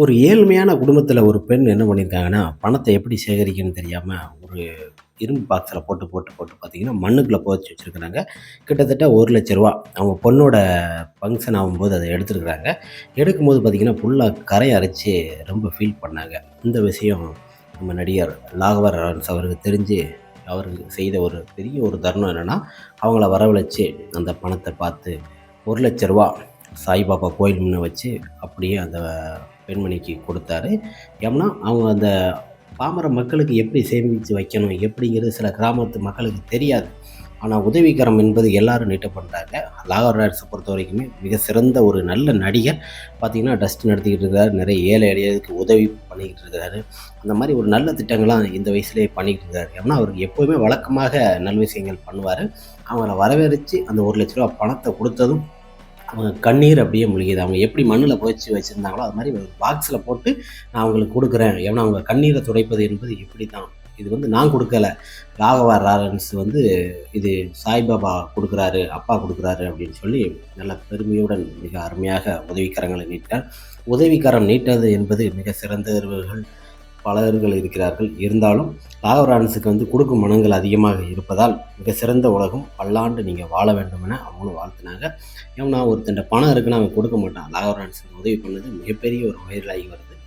ஒரு ஏழ்மையான குடும்பத்தில் ஒரு பெண் என்ன பண்ணியிருக்காங்கன்னா, பணத்தை எப்படி சேகரிக்கணும்னு தெரியாமல் ஒரு இரும்பு பாக்ஸில் போட்டு, போட்டு, போட்டு பார்த்தீங்கன்னா, மண்ணுக்குள்ளே புதைச்சு வச்சிருக்கிறாங்க. கிட்டத்தட்ட ஒரு லட்ச ரூபா அவங்க பொண்ணோட ஃபங்க்ஷன் ஆகும்போது அதை எடுத்துருக்குறாங்க எடுக்கும்போது பார்த்தீங்கன்னா, ஃபுல்லாக கரையை அரைச்சு ரொம்ப ஃபீல் பண்ணாங்க. இந்த விஷயம் நம்ம நடிகர் லாகவர் ரன்ஸ் அவருக்கு தெரிஞ்சு, அவருக்கு செய்த ஒரு பெரிய ஒரு தருணம் என்னென்னா அவங்கள வரவழைச்சி அந்த பணத்தை பார்த்து ஒரு லட்ச ரூபா சாய்பாபா கோயில் முன்னே வச்சு அப்படியே அந்த பெண்மணிக்கு கொடுத்தாரு. ஏன்னா, அவங்க அந்த பாமர மக்களுக்கு எப்படி சேமித்து வைக்கணும், எப்படிங்கிறது சில கிராமத்து மக்களுக்கு தெரியாது. ஆனால் உதவிகரம் என்பது எல்லாரும் நீட்ட பண்றாங்க. ராகவா பொறுத்த வரைக்குமே மிக சிறந்த ஒரு நல்ல நடிகர். பார்த்திங்கன்னா டஸ்ட் நடத்திக்கிட்டு இருக்காரு. நிறைய ஏழை எளியருக்கு உதவி பண்ணிக்கிட்டு இருக்காரு. அந்த மாதிரி ஒரு நல்ல திட்டங்கள்லாம் இந்த வயசுலேயே பண்ணிக்கிட்டு இருக்காரு. ஏன்னா, அவருக்கு எப்போவுமே வழக்கமாக நல்ல விஷயங்கள் பண்ணுவார் அவங்கள வரவேற்று அந்த ஒரு லட்ச ரூபா பணத்தை கொடுத்ததும் அவங்க கண்ணீர் அப்படியே முழுகிது அவங்க எப்படி மண்ணில் புதைச்சி வச்சுருந்தாங்களோ அது மாதிரி ஒரு போட்டு நான் அவங்களுக்கு கொடுக்குறேன். ஏன்னா, அவங்க கண்ணீரை துடைப்பது என்பது இப்படி தான் இது வந்து நான் கொடுக்கல. ராகவா ராலன்ஸ் வந்து இது சாய்பாபா கொடுக்குறாரு அப்பா கொடுக்குறாரு அப்படின்னு சொல்லி நல்ல பெருமையுடன் மிக அருமையாக உதவிக்கரங்களை நீட்டார் உதவிக்கரம் நீட்டது என்பது மிக சிறந்தவர்கள் பலர்கள் இருக்கிறார்கள். இருந்தாலும் ராகவா வந்து கொடுக்கும் மனங்கள் அதிகமாக இருப்பதால், மிக சிறந்த உலகம் பல்லாண்டு நீங்கள் வாழ வேண்டும் என அவங்களும் வாழ்த்துனாங்க. ஏன்னா, ஒருத்தன் பணம் இருக்குன்னா அவன் கொடுக்க மாட்டான். ராகவா உதவி பண்ணது மிகப்பெரிய ஒரு வைரல் ஆகி வருது.